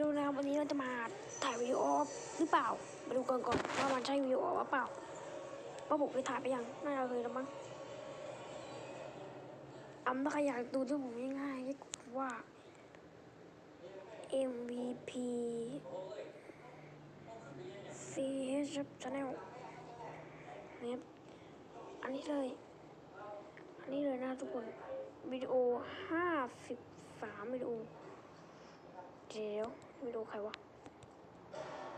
ดูนะครับวันนี้เราจะมาถ่ายวิดีโอหรือเปล่ามาดูกันก่อนว่ามันใช่วิดีโอหรือเปล่าว่าผมเคยถ่ายไปยังน่าจะเคยแล้วมั้งอำถ้าใครอยากดูที่ผมง่ายๆให้กดว่า MVP CH Channel นะครับอันนี้เลย อันนี้เลยนะทุกคนวิดีโอ53วิดีโอเดี๋ย ววิดีโอใครวะ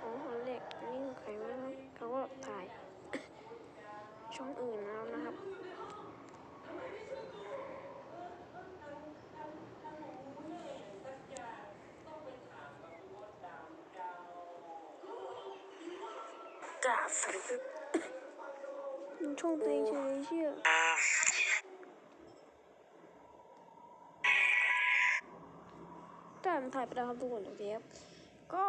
อ๋ออันแรกอันนี้คือใครวะเขาก็ถ่าย ช่องอื่นแล้วนะครับกราบสวัสดีมันช่องตัวเองเฉยเชื่อ แต่มันถ่ายไปแล้วครับทุกคนโอเคครับก็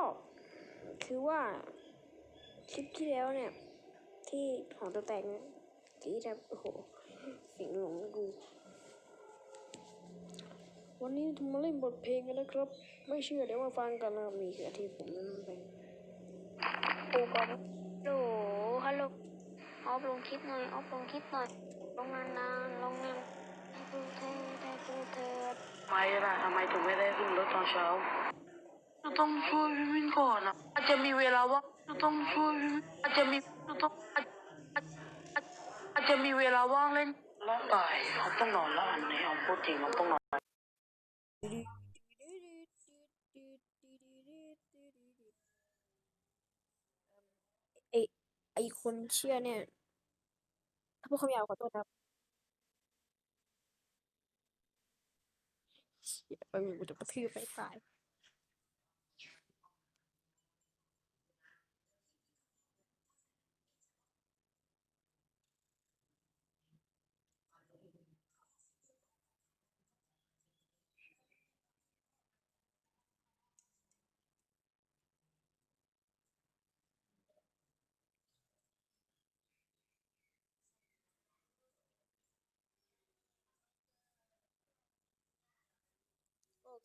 คือว่าคลิปที่แล้วเนี่ย ที่ของตัวแต่งที่แบบโอ้โหสียงหลงกูวันนี้มาเล่นบทเพลงกันนะครับ ไม่เชื่อเดี๋ยวมาฟังกันนะครับนี่คือที่ผมนั่นไปโอ้ก่อนโหลฮัลโหลออฟลงคลิปหน่อยออฟลงคลิปหน่อยลงนานๆลงนาน ไมล่ะทำไมถึงไม่ได้ขึ้นรถตอนเช้าเราต้องช่วยพี่วินก่อนอะอาจจะมีเวลาว่างเราต้องช่วยพี่วินอาจจะมีเราต้องอาจจอาจอาจจะมีเวลาว่างเล่นร่างกายเขาต้องนอนแล้วอันนี้เอาพูดจริงเราต้องนอนไอไอคนเชื่อเนี่ยถ้าพูดคำหยาบขอโทษครับ เออกูจะกระทืบไปตาย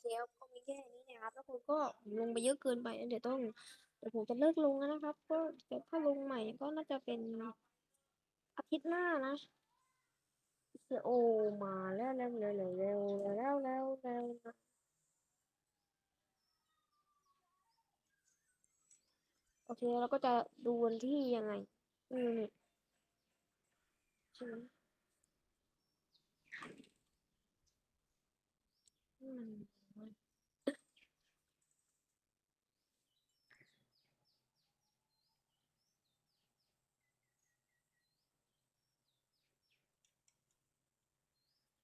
โอเคครับก็มีแค่นี้นะครับแล้วคุณก็ลงไปเยอะเกินไปเดี๋ยวต้องเดี๋ยวผมจะเลิกลงนะครับ ก็ถ้าลงใหม่ก็น่าจะเป็นอาทิตย์หน้านะโอมาแล้วแล้วแล้วแล้วแล้วแล้วแล้วแล้วโอเคแล้วก็จะดูวันที่ยังไง อืมใช่ไหมอืม อ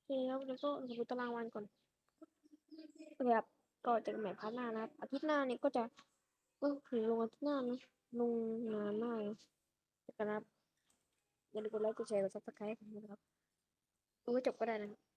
เคครับแล้วก็ดูตารางวันก่อนโอเคครับก็จอกันใหม่พาร์ทหน้านะครับ อาทิตย์หน้านี้ก็จะก็คือลงอาทิตย์หน้านะลงนานมากนะเจอกันนะครับอย่าลืมกดไลค์กดแชร์กดซับสไครต์นะครับดูให้จบก็ได้นะครับ